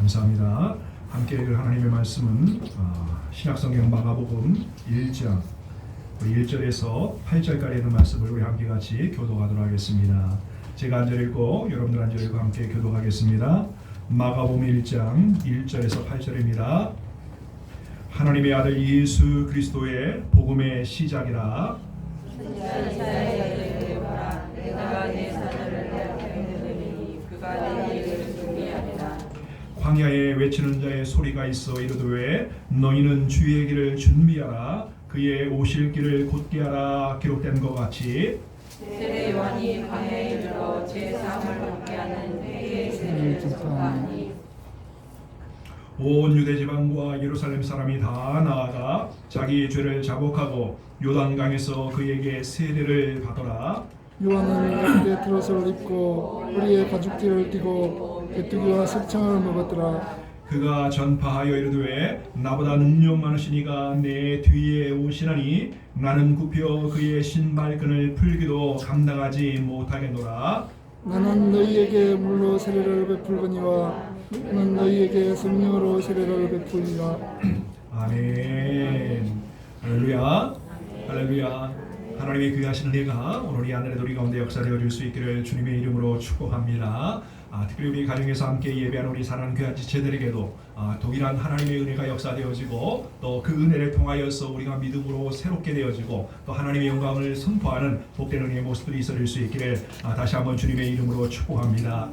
감사합니다. 함께 읽을 하나님의 말씀은 어, 신약성경 마가복음 1장 1절에서 8절까지 있는 말씀을 우리 함께 같이 교독하도록 하겠습니다. 제가 앉아 읽고 여러분들 앉아 읽고 함께 교독하겠습니다. 마가복음 1장 1절에서 8절입니다. 하나님의 아들 예수 그리스도의 복음의 시작이라 내가 내 사자를 대하였느니 그가 내 일을 준비하리라 광야에 외치는 자의 소리가 있어 이르되 너희는 주의 길을 준비하라? 그의 오실 길을 곧게 하라 기록된 것 같이. 세례 요한이 광야에 이르러 제 사함을 받게 하는 회개의 세례를 선포하니 온 유대 지방과 예루살렘 사람이 다 나아가 자기 죄를 자복하고 요단강에서 그에게 세례를 받더라. 요한은 그때 트롯을 입고 허리에 가죽띠를 띠고 메뚜기와 색창을 먹었더라. 그가 전파하여 이르되 나보다 능력 많으시니가 내 뒤에 오시나니 나는 굽혀 그의 신발끈을 풀기도 감당하지 못하겠노라 나는 너희에게 물로 세례를 베풀거니와 나는 너희에게 성령으로 세례를 베풀리라. 아멘. 할렐루야. 할렐루야. 하나님의 귀하신 은혜가 오늘 이 하늘의 우리 가운데 역사되어 줄 수 있기를 주님의 이름으로 축복합니다. 아, 특별히 우리 가정에서 함께 예배한 우리 사랑하는 귀한 지체들에게도 아, 동일한 하나님의 은혜가 역사되어지고 또 그 은혜를 통하여서 우리가 믿음으로 새롭게 되어지고 또 하나님의 영광을 선포하는 복된 은혜의 모습들이 있어질 수 있기를 아, 다시 한번 주님의 이름으로 축복합니다.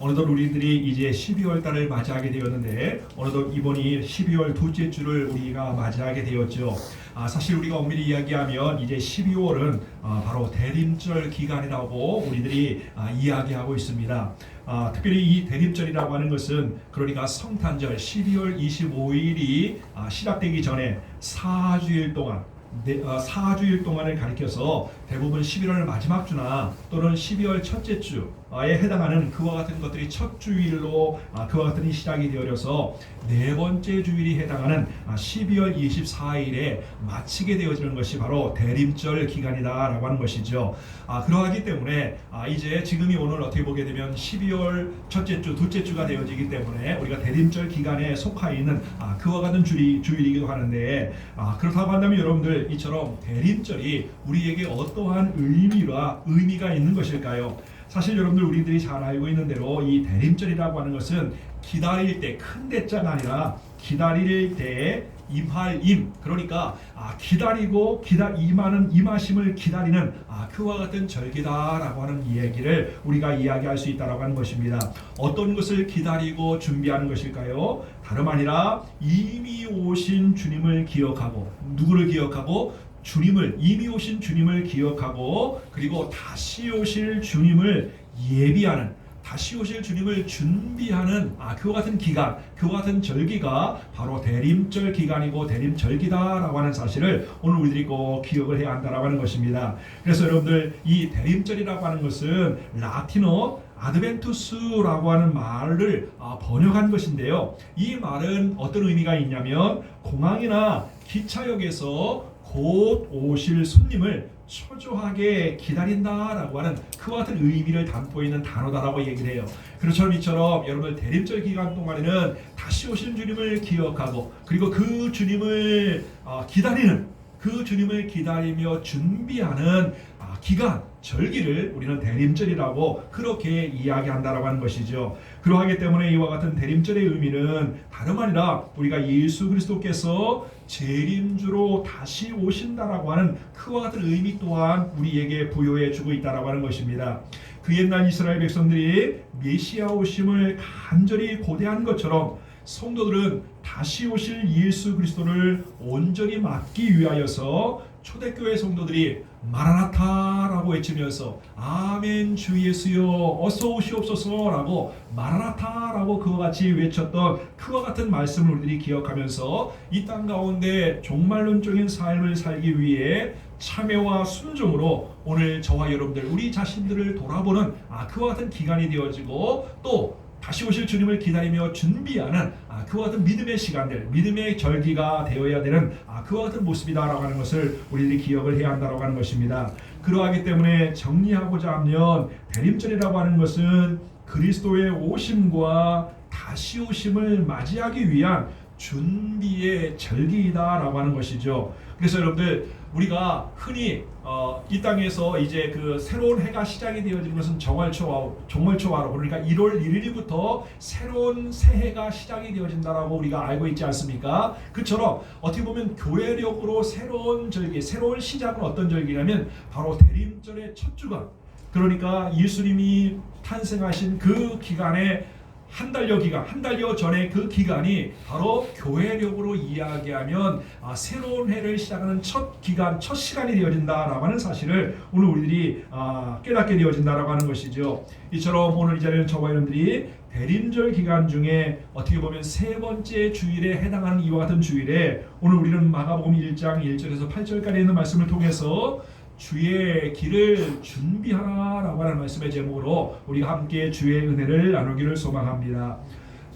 어느덧 우리들이 이제 12월 달을 맞이하게 되었는데 어느덧 이번이 12월 둘째 주를 우리가 맞이하게 되었죠. 아, 사실 우리가 엄밀히 이야기하면 이제 12월은 아, 바로 대림절 기간이라고 우리들이 아, 이야기하고 있습니다. 아, 특별히 이 대림절이라고 하는 것은 그러니까 성탄절 12월 25일이 아, 시작되기 전에 4주일 동안 네, 어, 4주일 동안을 가리켜서 대부분 11월 마지막 주나 또는 12월 첫째 주 에 해당하는 그와 같은 것들이 첫 주일로 아, 그와 같은 이 시작이 되어져서 네 번째 주일이 해당하는 아, 12월 24일에 마치게 되어지는 것이 바로 대림절 기간이다라고 하는 것이죠. 아, 그러하기 때문에 아, 이제 지금이 오늘 어떻게 보게 되면 12월 첫째 주, 둘째 주가 되어지기 때문에 우리가 대림절 기간에 속하 있는 아, 그와 같은 주일, 주일이기도 하는데 아, 그렇다고 한다면 여러분들 이처럼 대림절이 우리에게 어떠한 의미와 의미가 있는 것일까요? 사실 여러분들 우리들이 잘 알고 있는 대로 이 대림절이라고 하는 것은 기다릴 때 큰 대자가 아니라 기다릴 때 임할 임 그러니까 아, 기다리고 기다 임하는 임하심을 기다리는 아, 그와 같은 절기다라고 하는 이야기를 우리가 이야기할 수 있다라고 하는 것입니다. 어떤 것을 기다리고 준비하는 것일까요? 다름 아니라 이미 오신 주님을 기억하고 누구를 기억하고 주님을 이미 오신 주님을 기억하고 그리고 다시 오실 주님을 예비하는 다시 오실 주님을 준비하는 아 그와 같은 기간, 그와 같은 절기가 바로 대림절 기간이고 대림절기다라고 하는 사실을 오늘 우리들이 꼭 기억을 해야 한다라고 하는 것입니다. 그래서 여러분들 이 대림절이라고 하는 것은 라틴어 아드벤투스라고 하는 말을 아, 번역한 것인데요. 이 말은 어떤 의미가 있냐면 공항이나 기차역에서 곧 오실 손님을 초조하게 기다린다라고 하는 그와 같은 의미를 담고 있는 단어다라고 얘기를 해요. 그렇처럼 이처럼 여러분 대림절 기간 동안에는 다시 오신 주님을 기억하고 그리고 그 주님을 어, 기다리는 그 주님을 기다리며 준비하는 아, 기간 절기를 우리는 대림절이라고 그렇게 이야기한다라고 하는 것이죠. 그러하기 때문에 이와 같은 대림절의 의미는 다름 아니라 우리가 예수 그리스도께서 재림주로 다시 오신다라고 하는 그와 같은 의미 또한 우리에게 부여해 주고 있다라고 하는 것입니다. 그 옛날 이스라엘 백성들이 메시아 오심을 간절히 고대한 것처럼 성도들은 다시 오실 예수 그리스도를 온전히 맞기 위하여서 초대교회 성도들이 마라나타라고 외치면서 아멘 주 예수여 어서 오시옵소서라고 마라나타라고 그와 같이 외쳤던 그와 같은 말씀을 우리들이 기억하면서 이 땅 가운데 종말론적인 삶을 살기 위해 참여와 순종으로 오늘 저와 여러분들 우리 자신들을 돌아보는 아 그와 같은 기간이 되어지고 또 다시 오실 주님을 기다리며 준비하는 아, 그와 같은 믿음의 시간들, 믿음의 절기가 되어야 되는 아, 그와 같은 모습이다라고 하는 것을 우리들이 기억을 해야 한다라고 하는 것입니다. 그러하기 때문에 정리하고자 하면 대림절이라고 하는 것은 그리스도의 오심과 다시 오심을 맞이하기 위한 준비의 절기이다라고 하는 것이죠. 그래서 여러분들 우리가 흔히 어, 이 땅에서 이제 그 새로운 해가 시작이 되어지는 것은 정월초와 정월초와로 그러니까 1월 1일부터 새로운 새해가 시작이 되어진다라고 우리가 알고 있지 않습니까? 그처럼 어떻게 보면 교회력으로 새로운 절기, 새로운 시작은 어떤 절기냐면 바로 대림절의 첫 주간. 그러니까 예수님이 탄생하신 그 기간에 한 달여 기간, 한 달여 전에 그 기간이 바로 교회력으로 이야기하면 아, 새로운 해를 시작하는 첫 기간, 첫 시간이 되어진다라고 하는 사실을 오늘 우리들이 아, 깨닫게 되어진다라고 하는 것이죠. 이처럼 오늘 이 자리는 저와 여러분들이 대림절 기간 중에 어떻게 보면 세 번째 주일에 해당하는 이와 같은 주일에 오늘 우리는 마가복음 1장 1절에서 8절까지 있는 말씀을 통해서 주의 길을 준비하라라고 하는 말씀의 제목으로 우리가 함께 주의 은혜를 나누기를 소망합니다.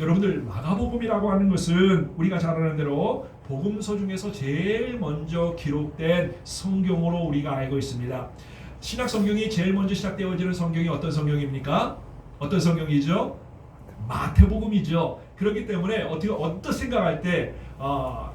여러분들 마가복음이라고 하는 것은 우리가 잘 아는 대로 복음서 중에서 제일 먼저 기록된 성경으로 우리가 알고 있습니다. 신약 성경이 제일 먼저 시작되어지는 성경이 어떤 성경입니까? 어떤 성경이죠? 마태복음이죠. 그렇기 때문에 어떻게 어떤 생각할 때 어,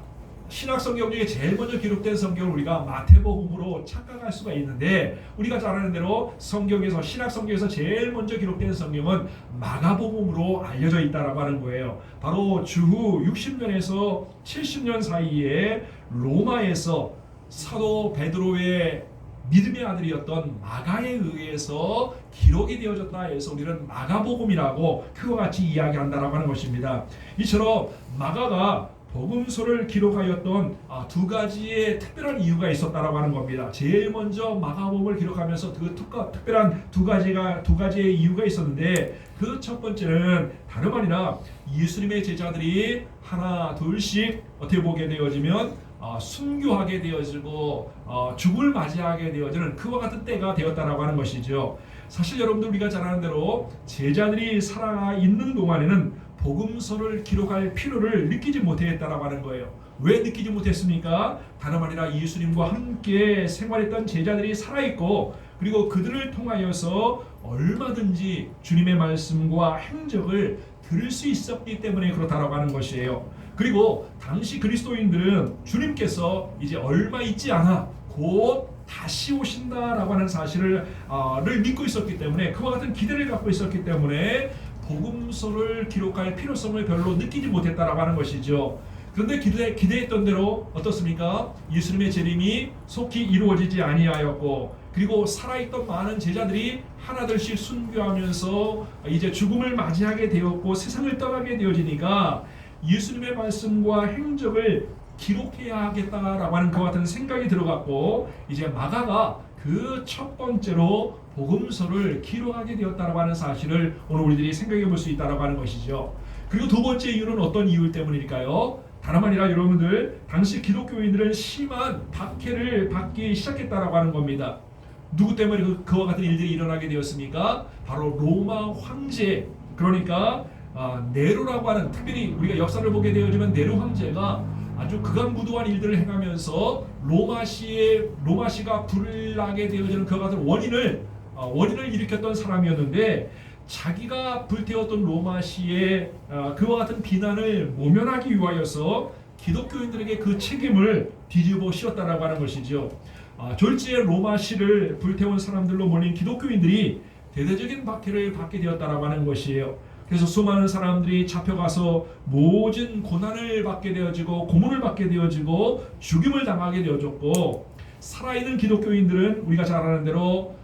신약 성경 중에 제일 먼저 기록된 성경을 우리가 마태복음으로 착각할 수가 있는데 우리가 잘 아는 대로 성경에서 신약 성경에서 제일 먼저 기록된 성경은 마가복음으로 알려져 있다라고 하는 거예요. 바로 주후 60년에서 70년 사이에 로마에서 사도 베드로의 믿음의 아들이었던 마가에 의해서 기록이 되어졌다 해서 우리는 마가복음이라고 그와 같이 이야기한다라고 하는 것입니다. 이처럼 마가가 복음서를 기록하였던 아, 두 가지의 특별한 이유가 있었다라고 하는 겁니다. 제일 먼저 마가복음을 기록하면서 그 특별한 두 가지가 두 가지의 이유가 있었는데 그 첫 번째는 다름 아니라 예수님의 제자들이 하나 둘씩 어떻게 보게 되어지면 어, 순교하게 되어지고 어, 죽을 맞이하게 되어지는 그와 같은 때가 되었다라고 하는 것이죠. 사실 여러분들 우리가 잘 아는 대로 제자들이 살아 있는 동안에는 복음서를 기록할 필요를 느끼지 못했다라고 하는 거예요. 왜 느끼지 못했습니까? 다름 아니라 예수님과 함께 생활했던 제자들이 살아 있고 그리고 그들을 통하여서 얼마든지 주님의 말씀과 행적을 들을 수 있었기 때문에 그렇다라고 하는 것이에요. 그리고 당시 그리스도인들은 주님께서 이제 얼마 있지 않아 곧 다시 오신다라고 하는 사실을 어, 를 믿고 있었기 때문에 그와 같은 기대를 갖고 있었기 때문에 복음서를 기록할 필요성을 별로 느끼지 못했다라고 하는 것이죠. 그런데 기대, 기대했던 대로 어떻습니까? 예수님의 재림이 속히 이루어지지 아니하였고 그리고 살아있던 많은 제자들이 하나둘씩 순교하면서 이제 죽음을 맞이하게 되었고 세상을 떠나게 되어지니까 예수님의 말씀과 행적을 기록해야 하겠다라고 하는 그와 같은 생각이 들어갔고 이제 마가가 그 첫 번째로 복음서를 기록하게 되었다라고 하는 사실을 오늘 우리들이 생각해 볼 수 있다라고 하는 것이죠. 그리고 두 번째 이유는 어떤 이유 때문일까요? 다름 아니라 여러분들 당시 기독교인들은 심한 박해를 받기 시작했다라고 하는 겁니다. 누구 때문에 그, 그와 같은 일들이 일어나게 되었습니까? 바로 로마 황제 그러니까 아, 네로라고 하는 특별히 우리가 역사를 보게 되어지면 네로 황제가 아주 극악무도한 일들을 행하면서 로마시의 로마시가 불나게 되어지는 그와 같은 원인을 어, 원인을 일으켰던 사람이었는데 자기가 불태웠던 로마시의 어, 그와 같은 비난을 모면하기 위하여서 기독교인들에게 그 책임을 뒤집어 씌웠다라고 하는 것이죠. 아, 졸지에 로마시를 불태운 사람들로 몰린 기독교인들이 대대적인 박해를 받게 되었다라고 하는 것이에요. 그래서 수많은 사람들이 잡혀가서 모진 고난을 받게 되어지고 고문을 받게 되어지고 죽임을 당하게 되어졌고 살아있는 기독교인들은 우리가 잘 아는 대로 어,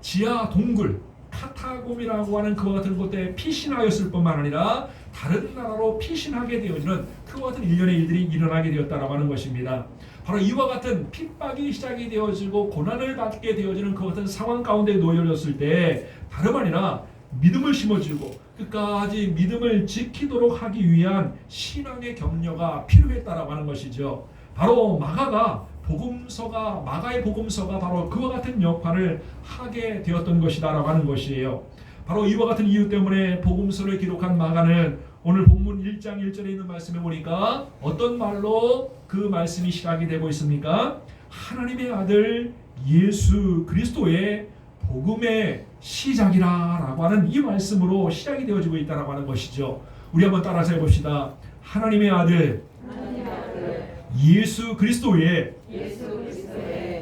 지하 동굴 카타곰이라고 하는 그와 같은 곳에 피신하였을 뿐만 아니라 다른 나라로 피신하게 되어지는 그와 같은 일련의 일들이 일어나게 되었다라고 하는 것입니다. 바로 이와 같은 핍박이 시작이 되어지고 고난을 받게 되어지는 그 같은 상황 가운데 놓여졌을 때 다름 아니라 믿음을 심어주고 끝까지 믿음을 지키도록 하기 위한 신앙의 격려가 필요했다라고 하는 것이죠. 바로 마가가 복음서가 마가의 복음서가 바로 그와 같은 역할을 하게 되었던 것이다라고 하는 것이에요. 바로 이와 같은 이유 때문에 복음서를 기록한 마가는 오늘 본문 1장 1절에 있는 말씀에 보니까 어떤 말로 그 말씀이 시작이 되고 있습니까? 하나님의 아들 예수 그리스도의 복음의 시작이라라고 하는 이 말씀으로 시작이 되어지고 있다라고 하는 것이죠. 우리 한번 따라서 해봅시다. 하나님의 아들 예수 그리스도의 예수 그리스도의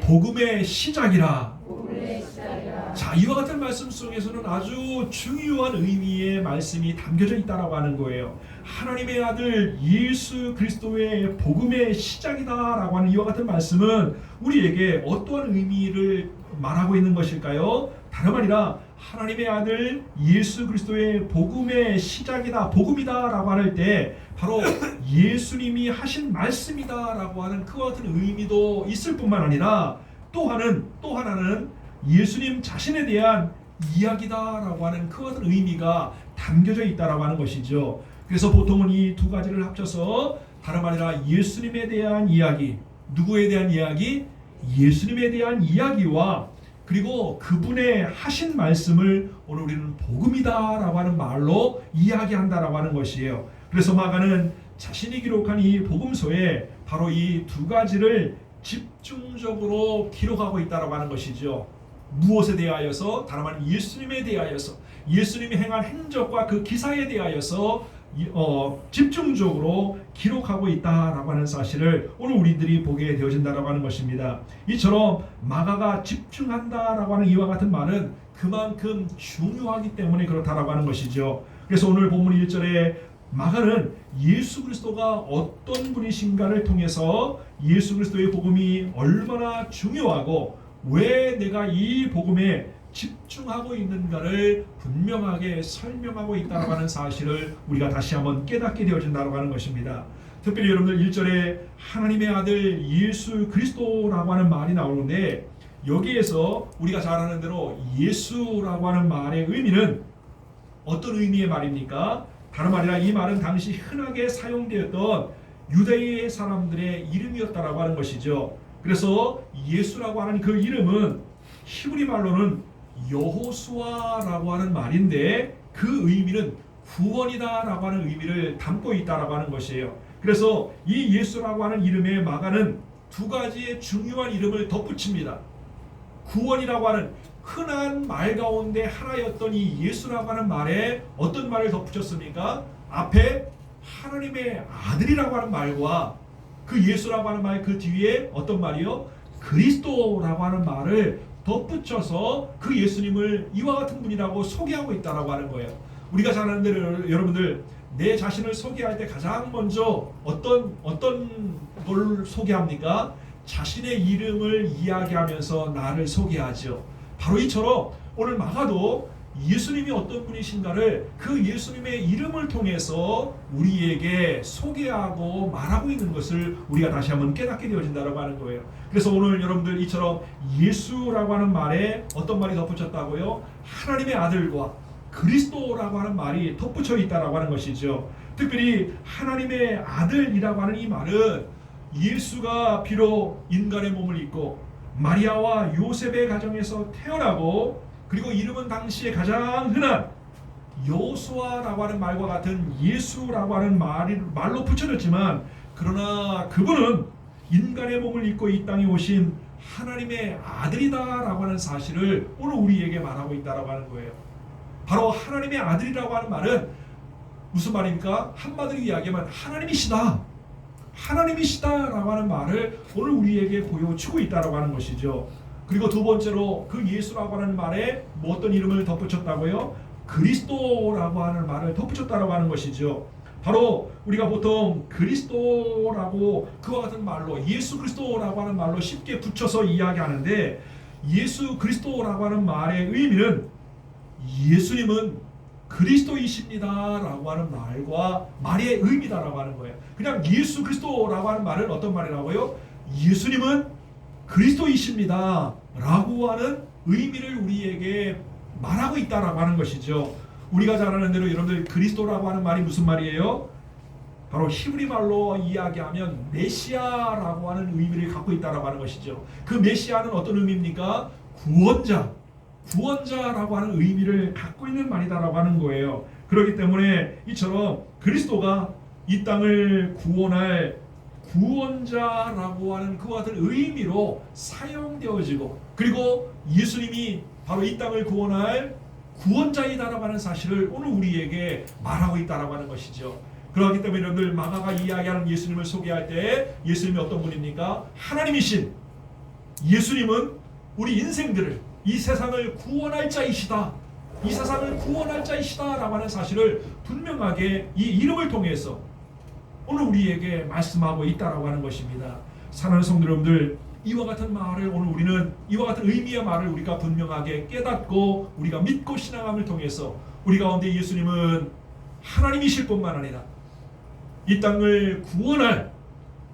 복음의 시작이라. 복음의 시작이라 자, 이와 같은 말씀 속에서는 아주 중요한 의미의 말씀이 담겨져 있다라고 하는 거예요. 하나님의 아들 예수 그리스도의 복음의 시작이다라고 하는 이와 같은 말씀은 우리에게 어떠한 의미를 말하고 있는 것일까요? 다름 아니라 하나님의 아들 예수 그리스도의 복음의 시작이다, 복음이다라고 할 때 바로 예수님이 하신 말씀이다라고 하는 그와 같은 의미도 있을 뿐만 아니라 또 하나는 또 하나는 예수님 자신에 대한 이야기다라고 하는 그 같은 의미가 담겨져 있다라고 하는 것이죠. 그래서 보통은 이 두 가지를 합쳐서 다름 아니라 예수님에 대한 이야기, 누구에 대한 이야기? 예수님에 대한 이야기와 그리고 그분의 하신 말씀을 오늘 우리는 복음이다라고 하는 말로 이야기한다라고 하는 것이에요. 그래서 마가는 자신이 기록한 이 복음서에 바로 이 두 가지를 집중적으로 기록하고 있다라고 하는 것이죠. 무엇에 대하여서 아닌 예수님에 대하여서 예수님이 행한 행적과 그 기사에 대하여서 이- 어, 집중적으로 기록하고 있다라고 하는 사실을 오늘 우리들이 보게 되어진다라고 하는 것입니다. 이처럼 마가가 집중한다라고 하는 이와 같은 말은 그만큼 중요하기 때문에 그렇다라고 하는 것이죠. 그래서 오늘 본문 1절에 마가는 예수 그리스도가 어떤 분이신가를 통해서 예수 그리스도의 복음이 얼마나 중요하고 왜 내가 이 복음에 집중하고 있는가를 분명하게 설명하고 있다고 하는 사실을 우리가 다시 한번 깨닫게 되어진다고 하는 것입니다. 특별히 여러분들 1절에 하나님의 아들 예수 그리스도라고 하는 말이 나오는데 여기에서 우리가 잘 아는 대로 예수라고 하는 말의 의미는 어떤 의미의 말입니까? 다름 아니라 이 말은 당시 흔하게 사용되었던 유대의 사람들의 이름이었다라고 하는 것이죠. 그래서 예수라고 하는 그 이름은 히브리 말로는 여호수아라고 하는 말인데 그 의미는 구원이다라고 하는 의미를 담고 있다라고 하는 것이에요. 그래서 이 예수라고 하는 이름에 마가는 두 가지의 중요한 이름을 덧붙입니다. 구원이라고 하는 흔한 말 가운데 하나였던 이 예수라고 하는 말에 어떤 말을 덧붙였습니까? 앞에 하나님의 아들이라고 하는 말과 그 예수라고 하는 말 그 뒤에 어떤 말이요? 그리스도라고 하는 말을 덧붙여서 그 예수님을 이와 같은 분이라고 소개하고 있다라고 하는 거예요. 우리가 잘 아는 대로 여러분들 내 자신을 소개할 때 가장 먼저 어떤 어떤 걸 소개합니까? 자신의 이름을 이야기하면서 나를 소개하죠. 바로 이처럼 오늘 마가도 예수님이 어떤 분이신가를 그 예수님의 이름을 통해서 우리에게 소개하고 말하고 있는 것을 우리가 다시 한번 깨닫게 되어진다고 하는 거예요. 그래서 오늘 여러분들 이처럼 예수라고 하는 말에 어떤 말이 덧붙였다고요? 하나님의 아들과 그리스도라고 하는 말이 덧붙여 있다라고 하는 것이죠. 특별히 하나님의 아들이라고 하는 이 말은 예수가 비록 인간의 몸을 입고 마리아와 요셉의 가정에서 태어나고 그리고 이름은 당시에 가장 흔한 여호수아라고 하는 말과 같은 예수라고 하는 말이, 말로 붙여졌지만 그러나 그분은 인간의 몸을 입고 이 땅에 오신 하나님의 아들이다라고 하는 사실을 오늘 우리에게 말하고 있다라고 하는 거예요. 바로 하나님의 아들이라고 하는 말은 무슨 말입니까? 한마디로 이야기하면 하나님이시다. 하나님이시다라고 하는 말을 오늘 우리에게 보여주고 있다라고 하는 것이죠. 그리고 두 번째로 그 예수라고 하는 말에 뭐 어떤 이름을 덧붙였다고요? 그리스도라고 하는 말을 덧붙였다라고 하는 것이죠. 바로 우리가 보통 그리스도라고 그와 같은 말로 예수 그리스도라고 하는 말로 쉽게 붙여서 이야기하는데 예수 그리스도라고 하는 말의 의미는 예수님은 그리스도이십니다라고 하는 말과 말의 의미다라고 하는 거예요. 그냥 예수 그리스도라고 하는 말은 어떤 말이라고요? 예수님은 그리스도이십니다 라고 하는 의미를 우리에게 말하고 있다라고 하는 것이죠. 우리가 잘 아는 대로 여러분들 그리스도라고 하는 말이 무슨 말이에요? 바로 히브리 말로 이야기하면 메시아라고 하는 의미를 갖고 있다라고 하는 것이죠. 그 메시아는 어떤 의미입니까? 구원자, 구원자라고 하는 의미를 갖고 있는 말이다라고 하는 거예요. 그렇기 때문에 이처럼 그리스도가 이 땅을 구원할 구원자라고 하는 그와 같은 의미로 사용되어지고 그리고 예수님이 바로 이 땅을 구원할 구원자이다라고 하는 사실을 오늘 우리에게 말하고 있다라고 하는 것이죠. 그렇기 때문에 여러분들 마가가 이야기하는 예수님을 소개할 때 예수님이 어떤 분입니까? 하나님이신 예수님은 우리 인생들을 이 세상을 구원할 자이시다. 이 세상을 구원할 자이시다라고 하는 사실을 분명하게 이 이름을 통해서 오늘 우리에게 말씀하고 있다라고 하는 것입니다. 사랑하는 성도 여러분들 이와 같은 말을 오늘 우리는 이와 같은 의미의 말을 우리가 분명하게 깨닫고 우리가 믿고 신앙함을 통해서 우리 가운데 예수님은 하나님이실 뿐만 아니라 이 땅을 구원할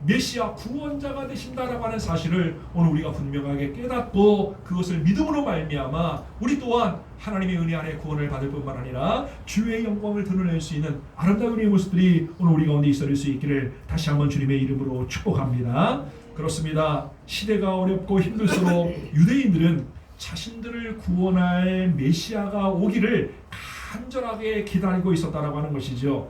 메시아 구원자가 되신다라고 하는 사실을 오늘 우리가 분명하게 깨닫고 그것을 믿음으로 말미암아 우리 또한 하나님의 은혜 아래 구원을 받을 뿐만 아니라 주의 영광을 드러낼 수 있는 아름다운 우리의 모습들이 오늘 우리 가운데 있을 수 있기를 다시 한번 주님의 이름으로 축복합니다. 그렇습니다. 시대가 어렵고 힘들수록 유대인들은 자신들을 구원할 메시아가 오기를 간절하게 기다리고 있었다라고 하는 것이죠.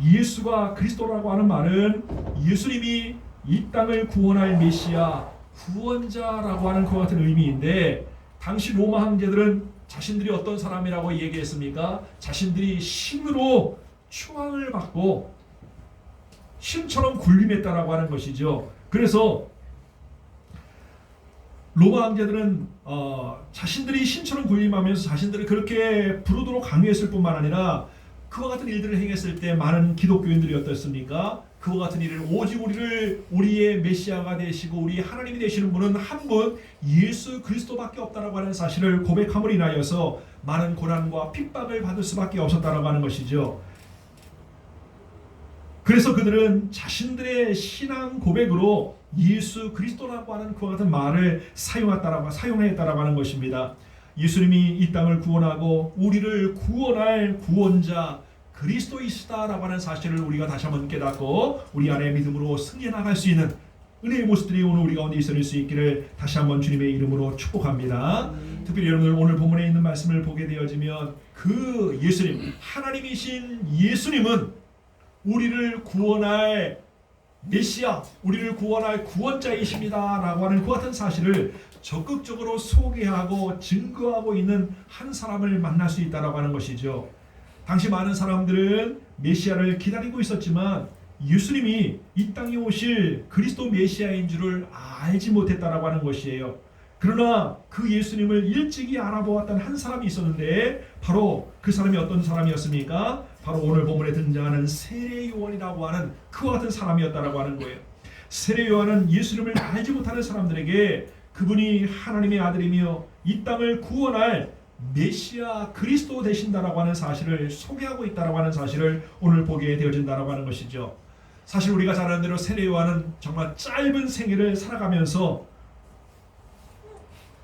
예수가 그리스도라고 하는 말은 예수님이 이 땅을 구원할 메시아 구원자라고 하는 그 같은 의미인데 당시 로마 황제들은 자신들이 어떤 사람이라고 얘기했습니까? 자신들이 신으로 추앙을 받고 신처럼 군림했다라고 하는 것이죠. 그래서 로마 황제들은 어, 자신들이 신처럼 군림하면서 자신들을 그렇게 부르도록 강요했을 뿐만 아니라 그와 같은 일들을 행했을 때 많은 기독교인들이 어떻습니까? 그와 같은 일을 오직 우리를 우리의 메시아가 되시고 우리 하나님이 되시는 분은 한 분 예수 그리스도밖에 없다라고 하는 사실을 고백함으로 인하여서 많은 고난과 핍박을 받을 수밖에 없었다라고 하는 것이죠. 그래서 그들은 자신들의 신앙 고백으로 예수 그리스도라고 하는 그와 같은 말을 사용했다라고 사용했다라고 하는 것입니다. 예수님이 이 땅을 구원하고 우리를 구원할 구원자 그리스도이시다라고 하는 사실을 우리가 다시 한번 깨닫고 우리 안에 믿음으로 승리해 나갈 수 있는 은혜의 모습들이 오늘 우리 가운데 있을 수 있기를 다시 한번 주님의 이름으로 축복합니다. 특별히 여러분들 오늘 본문에 있는 말씀을 보게 되어지면 그 예수님 하나님이신 예수님은 우리를 구원할 메시아, 우리를 구원할 구원자이십니다라고 하는 그 같은 사실을 적극적으로 소개하고 증거하고 있는 한 사람을 만날 수 있다라고 하는 것이죠. 당시 많은 사람들은 메시아를 기다리고 있었지만 예수님이 이 땅에 오실 그리스도 메시아인 줄을 알지 못했다라고 하는 것이에요. 그러나 그 예수님을 일찍이 알아보았던 한 사람이 있었는데 바로 그 사람이 어떤 사람이었습니까? 바로 오늘 본문에 등장하는 세례 요한이라고 하는 그와 같은 사람이었다라고 하는 거예요. 세례 요한은 예수님을 알지 못하는 사람들에게 그분이 하나님의 아들이며 이 땅을 구원할 메시아 그리스도 되신다라고 하는 사실을 소개하고 있다라고 하는 사실을 오늘 보게 되어진다라고 하는 것이죠. 사실 우리가 잘 아는 대로 세례 요한은 정말 짧은 생애를 살아가면서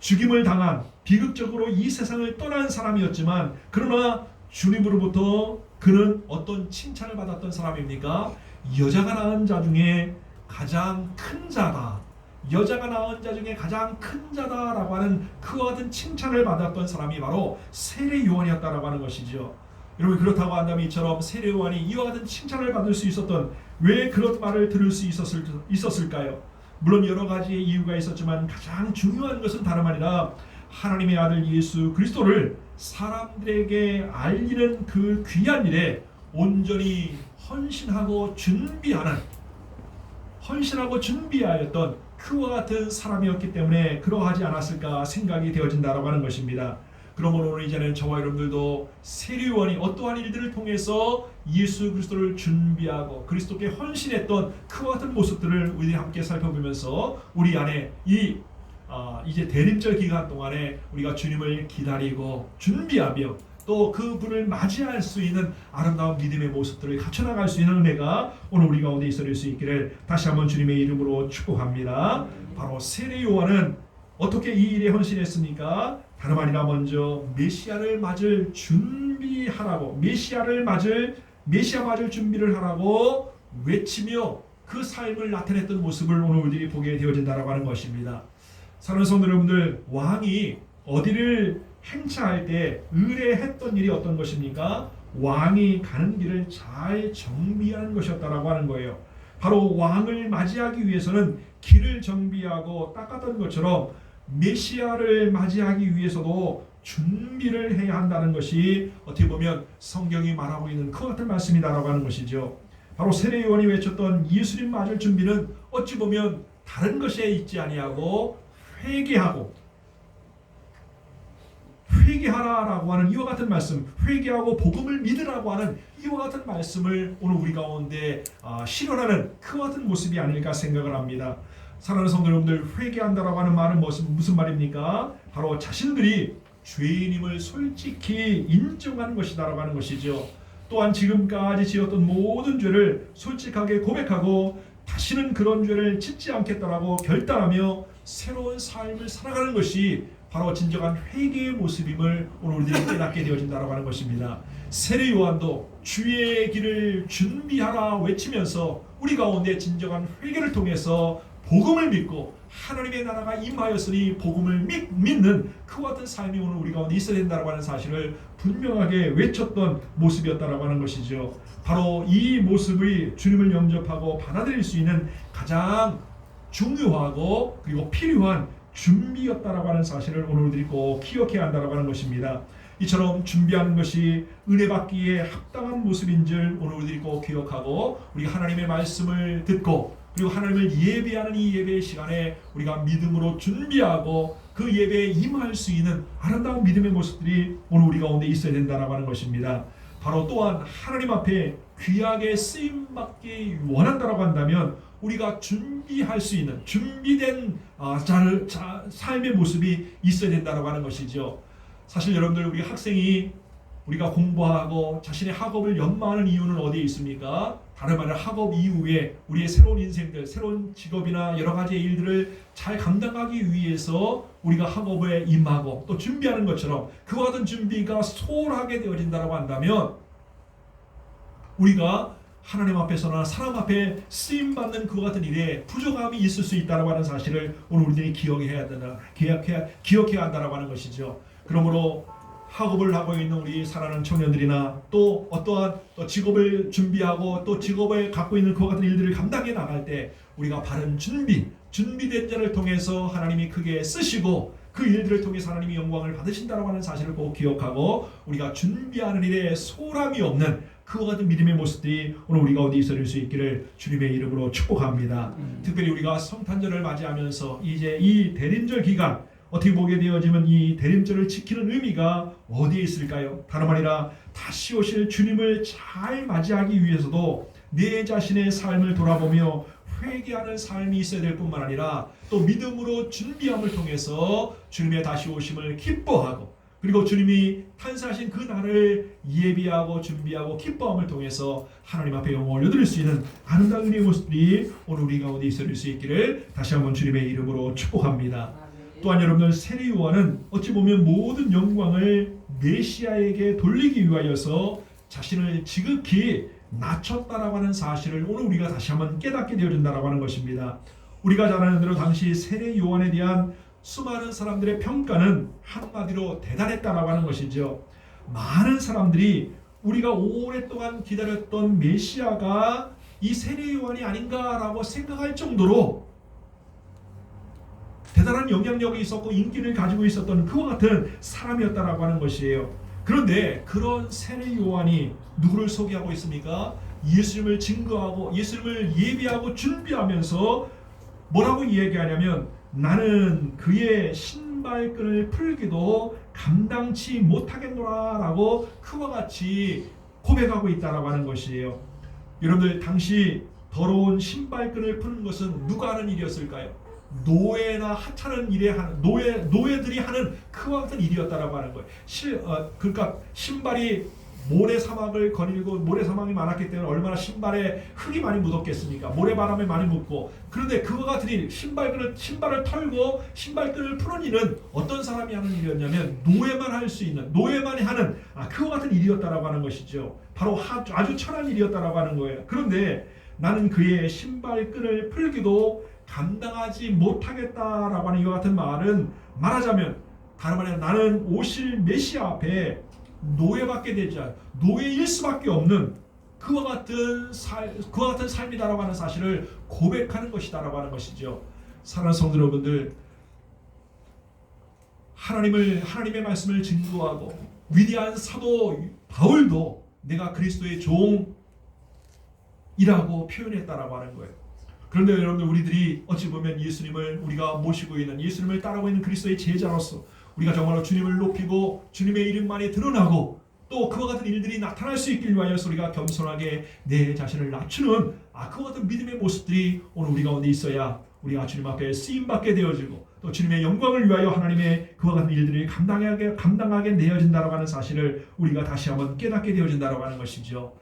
죽임을 당한 비극적으로 이 세상을 떠난 사람이었지만 그러나 주님으로부터 그는 어떤 칭찬을 받았던 사람입니까? 여자가 낳은 자 중에 가장 큰 자다. 여자가 낳은 자 중에 가장 큰 자다라고 하는 그와 같은 칭찬을 받았던 사람이 바로 세례 요한이었다라고 하는 것이죠. 여러분 그렇다고 한다면 이처럼 세례 요한이 이와 같은 칭찬을 받을 수 있었던 왜 그런 말을 들을 수 있었을, 있었을까요? 물론 여러 가지의 이유가 있었지만 가장 중요한 것은 다름 아니라 하나님의 아들 예수 그리스도를 사람들에게 알리는 그 귀한 일에 온전히 헌신하고 준비하는 헌신하고 준비하였던 그와 같은 사람이었기 때문에 그러하지 않았을까 생각이 되어진다라고 하는 것입니다. 그러므로 오늘 이제는 저와 여러분들도 세례요한이 어떠한 일들을 통해서 예수 그리스도를 준비하고 그리스도께 헌신했던 그와 같은 모습들을 우리 함께 살펴보면서 우리 안에 이 아, 이제 대림절 기간 동안에 우리가 주님을 기다리고 준비하며 또 그 분을 맞이할 수 있는 아름다운 믿음의 모습들을 갖춰나갈 수 있는 은혜가 오늘 우리 가운데 있을 수 있기를 다시 한번 주님의 이름으로 축복합니다. 바로 세례 요한은 어떻게 이 일에 헌신했습니까? 다름 아니라 먼저 메시아를 맞을 준비하라고 메시아를 맞을 메시아 맞을 준비를 하라고 외치며 그 삶을 나타냈던 모습을 오늘 우리들이 보게 되어진다라고 하는 것입니다. 사랑하는 성도 여러분들 왕이 어디를 행차할 때 의뢰했던 일이 어떤 것입니까? 왕이 가는 길을 잘 정비하는 것이었다라고 하는 거예요. 바로 왕을 맞이하기 위해서는 길을 정비하고 닦았던 것처럼 메시아를 맞이하기 위해서도 준비를 해야 한다는 것이 어떻게 보면 성경이 말하고 있는 그 같은 말씀이다라고 하는 것이죠. 바로 세례 요한이 외쳤던 예수님 맞을 준비는 어찌 보면 다른 것에 있지 아니하고 회개하고 회개하라라고 하는 이와 같은 말씀, 회개하고 복음을 믿으라고 하는 이와 같은 말씀을 오늘 우리 가운데 아, 실현하는 그와 같은 모습이 아닐까 생각을 합니다. 사랑하는 성도 여러분들, 회개한다라고 하는 말은 무슨, 말입니까? 바로 자신들이 죄인임을 솔직히 인정하는 것이다라고 하는 것이죠. 또한 지금까지 지었던 모든 죄를 솔직하게 고백하고 다시는 그런 죄를 짓지 않겠다라고 결단하며 새로운 삶을 살아가는 것이 바로 진정한 회개의 모습임을 오늘 우리들이 깨닫게 되어진다라고 하는 것입니다. 세례 요한도 주의 길을 준비하라 외치면서 우리 가운데 진정한 회개를 통해서 복음을 믿고 하나님의 나라가 임하였으니 복음을 믿, 믿는 그와 같은 삶이 오늘 우리 가운데 있어야 된다고 하는 사실을 분명하게 외쳤던 모습이었다라고 하는 것이죠. 바로 이 모습이 주님을 영접하고 받아들일 수 있는 가장 중요하고 그리고 필요한 준비였다라고 하는 사실을 오늘 우리들이 꼭 기억해야 한다라고 하는 것입니다. 이처럼 준비하는 것이 은혜 받기에 합당한 모습인 줄 오늘 우리들이 꼭 기억하고 우리가 하나님의 말씀을 듣고 그리고 하나님을 예배하는 이 예배의 시간에 우리가 믿음으로 준비하고 그 예배에 임할 수 있는 아름다운 믿음의 모습들이 오늘 우리 가운데 있어야 된다라고 하는 것입니다. 바로 또한 하나님 앞에 귀하게 쓰임 받기 원한다라고 한다면 우리가 준비할 수 있는 준비된 아, 자, 자, 삶의 모습이 있어야 된다라고 하는 것이죠. 사실 여러분들 우리 학생이 우리가 공부하고 자신의 학업을 연마하는 이유는 어디에 있습니까? 다른 말로 학업 이후에 우리의 새로운 인생들, 새로운 직업이나 여러 가지의 일들을 잘 감당하기 위해서 우리가 학업에 임하고 또 준비하는 것처럼 그와 같은 준비가 소홀하게 되어진다고 한다면 우리가 하나님 앞에서나 사람 앞에 쓰임 받는 그와 같은 일에 부족함이 있을 수 있다고 하는 사실을 오늘 우리들이 기억해야 된다, 기억해야 기억해야 한다라고 하는 것이죠. 그러므로 학업을 하고 있는 우리 사랑하는 청년들이나 또 어떠한 또 직업을 준비하고 또 직업을 갖고 있는 그와 같은 일들을 감당해 나갈 때 우리가 바른 준비, 준비된 자를 통해서 하나님이 크게 쓰시고 그 일들을 통해서 하나님이 영광을 받으신다고 하는 사실을 꼭 기억하고 우리가 준비하는 일에 소람이 없는 그와 같은 믿음의 모습들이 오늘 우리 가운데 있어질 수 있기를 주님의 이름으로 축복합니다. 특별히 우리가 성탄절을 맞이하면서 이제 이 대림절 기간 어떻게 보게 되어지면 이 대림절을 지키는 의미가 어디에 있을까요? 다름 아니라 다시 오실 주님을 잘 맞이하기 위해서도 내 자신의 삶을 돌아보며 회개하는 삶이 있어야 될 뿐만 아니라 또 믿음으로 준비함을 통해서 주님의 다시 오심을 기뻐하고 그리고 주님이 탄생하신 그 날을 예비하고 준비하고 기뻐함을 통해서 하나님 앞에 영광을 올려드릴 수 있는 아름다운 은혜의 모습들이 오늘 우리 가운데 있어질 수 있기를 다시 한번 주님의 이름으로 축복합니다. 또한 여러분들 세례 요한은 어찌 보면 모든 영광을 메시아에게 돌리기 위하여서 자신을 지극히 낮췄다라고 하는 사실을 오늘 우리가 다시 한번 깨닫게 되어진다라고 하는 것입니다. 우리가 잘 아는 대로 당시 세례 요한에 대한 수많은 사람들의 평가는 한마디로 대단했다라고 하는 것이죠. 많은 사람들이 우리가 오랫동안 기다렸던 메시아가 이 세례 요한이 아닌가라고 생각할 정도로 대단한 영향력이 있었고 인기를 가지고 있었던 그와 같은 사람이었다라고 하는 것이에요. 그런데 그런 세례 요한이 누구를 소개하고 있습니까? 예수님을 증거하고 예수님을 예비하고 준비하면서 뭐라고 이야기하냐면 나는 그의 신발끈을 풀기도 감당치 못하겠노라 라고 그와 같이 고백하고 있다라고 하는 것이에요. 여러분들 당시 더러운 신발끈을 푸는 것은 누가 하는 일이었을까요? 노예나 하찮은 일에 하는 노예 노예들이 하는 그와 같은 일이었다라고 하는 거예요. 실 어, 그러니까 신발이 모래 사막을 거닐고 모래 사막이 많았기 때문에 얼마나 신발에 흙이 많이 묻었겠습니까? 모래바람에 많이 묻고 그런데 같은 일 신발끈을 신발을 털고 신발끈을 일은 어떤 사람이 하는 일이었냐면 노예만 할 수 있는 노예만이 하는 아, 그와 같은 일이었다라고 하는 것이죠. 바로 하, 아주 천한 일이었다라고 하는 거예요. 그런데 나는 그의 신발끈을 풀기도 감당하지 못하겠다라고 하는 이와 같은 말은 말하자면 다름 아니라 나는 오실 메시아 앞에 노예밖에 되지 않 노예일 수밖에 없는 그와 같은 살 그와 같은 삶이다라고 하는 사실을 고백하는 것이다라고 하는 것이죠. 사랑하는 성도 여러분들 하나님을 하나님의 말씀을 증거하고 위대한 사도 바울도 내가 그리스도의 종이라고 표현했다라고 하는 거예요. 그런데 여러분들 우리들이 어찌 보면 예수님을 우리가 모시고 있는 예수님을 따르고 있는 그리스도의 제자로서 우리가 정말로 주님을 높이고 주님의 이름만이 드러나고 또 그와 같은 일들이 나타날 수 있길 위하여서 우리가 겸손하게 내 자신을 낮추는 아 그와 같은 믿음의 모습들이 오늘 우리 가운데 있어야 우리가 주님 앞에 쓰임 받게 되어지고 또 주님의 영광을 위하여 하나님의 그와 같은 일들이 감당하게 감당하게 내어진다라고 하는 사실을 우리가 다시 한번 깨닫게 되어진다라고 하는 것이죠.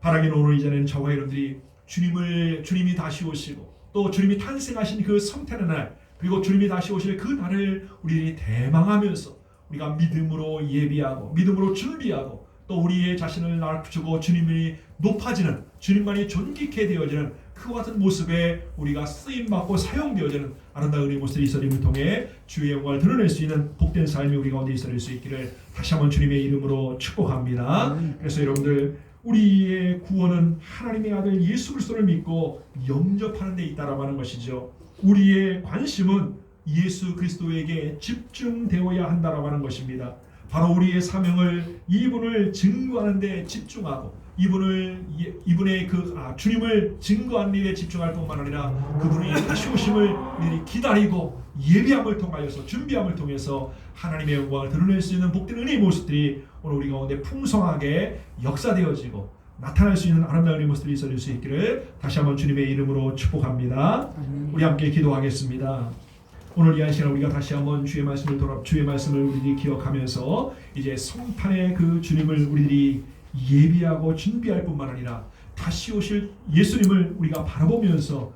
바라기는 오늘 이제는 저와 여러분들이 주님을 주님이 다시 오시고 또 주님이 탄생하신 그 성탄의 날 그리고 주님이 다시 오실 그 날을 우리들이 대망하면서 우리가 믿음으로 예비하고 믿음으로 준비하고 또 우리의 자신을 낮추고 주님이 높아지는 주님만이 존귀케 되어지는 그와 같은 모습에 우리가 쓰임 받고 사용되어지는 아름다운 우리 모습의 이스라엘을 통해 주의 영광을 드러낼 수 있는 복된 삶이 우리 가운데 있어질 수 있기를 다시 한번 주님의 이름으로 축복합니다. 그래서 여러분들 우리의 구원은 하나님의 아들 예수 그리스도를 믿고 영접하는 데 있다라고 하는 것이죠. 우리의 관심은 예수 그리스도에게 집중되어야 한다라고 하는 것입니다. 바로 우리의 사명을 이분을 증거하는 데 집중하고 이분을 예- 이분의 그 아, 주님을 증거하는 일에 집중할 뿐만 아니라 그분의 다시 오심을 기다리고 예비함을 통하여서 준비함을 통해서 하나님의 영광을 드러낼 수 있는 복된 은혜의 모습들이 오늘 우리 가운데 풍성하게 역사되어지고 나타날 수 있는 아름다운 이 모습들이 있어질 수 있기를 다시 한번 주님의 이름으로 축복합니다. 우리 함께 기도하겠습니다. 오늘 이한 시간 우리가 다시 한번 주의 말씀을 돌아 주의 말씀을 우리들이 기억하면서 이제 성탄의 그 주님을 우리들이 예비하고 준비할 뿐만 아니라 다시 오실 예수님을 우리가 바라보면서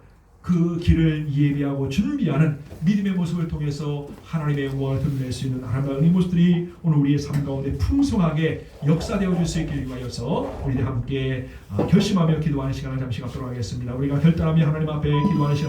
그 길을 예비하고 준비하는 믿음의 모습을 통해서 하나님의 영광을 드러낼 수 있는 아름다운 이 모습들이 오늘 우리의 삶 가운데 풍성하게 역사되어 줄 수 있길 위하여서 우리들 함께 아, 결심하며 기도하는 시간을 잠시 갖도록 하겠습니다. 우리가 결단하며 하나님 앞에 기도하는 시간